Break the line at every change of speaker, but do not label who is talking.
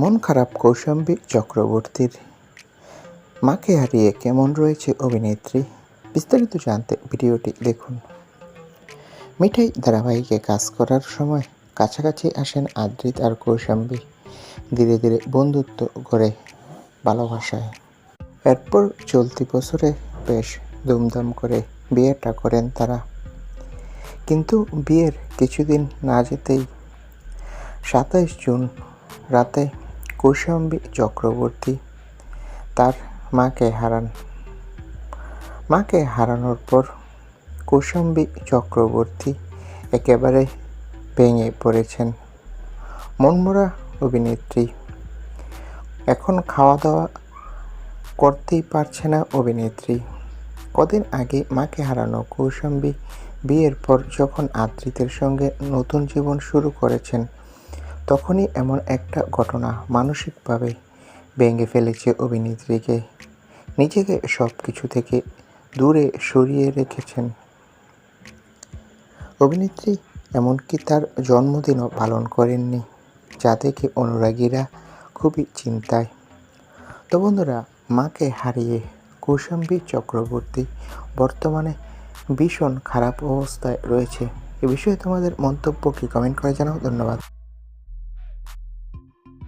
মন খারাপ কৌশম্বিক চক্রবর্তীর। মাকে হারিয়ে কেমন রয়েছে অভিনেত্রী? বিস্তারিত জানতে ভিডিওটি দেখুন। মিঠাই ধারাবাহিকে কাজ করার সময় কাছাকাছি আসেন আদ্রিত আর কৌশাম্বী। ধীরে ধীরে বন্ধুত্ব গড়ে ভালোবাসায়। এরপর চলতি বছরে বেশ ধুমধাম করে বিয়েটা করেন তারা। কিন্তু বিয়ের কিছুদিন না যেতেই সাতাইশ জুন রাতে কৌশাম্বী চক্রবর্তী, তার মাকে হারান। মাকে হারানোর পর কৌশাম্বী চক্রবর্তী একেবারে ভেঙে পড়েছেন। মনমোরা অভিনেত্রী। এখন খাওয়া দাওয়া করতেই পারছে না অভিনেত্রী। কদিন আগে মাকে হারানো কৌশাম্বী বিয়ের পর যখন আদ্রিতের সঙ্গে নতুন জীবন শুরু করেছেন তখনই এমন একটা ঘটনা মানসিকভাবে ভেঙে ফেলেছে অভিনেত্রীকে নিজেকে সব কিছু থেকে দূরে সরিয়ে রেখেছেন। অভিনেত্রী এমনকি তার জন্মদিনও পালন করেননি, যা দেখে অনুরাগীরা খুবই চিন্তায়। তো বন্ধুরা, মাকে হারিয়ে কৌশাম্বী চক্রবর্তী বর্তমানে ভীষণ খারাপ অবস্থায় রয়েছে। এ বিষয়ে তোমাদের মন্তব্য কি? কমেন্ট করে জানাও। ধন্যবাদ।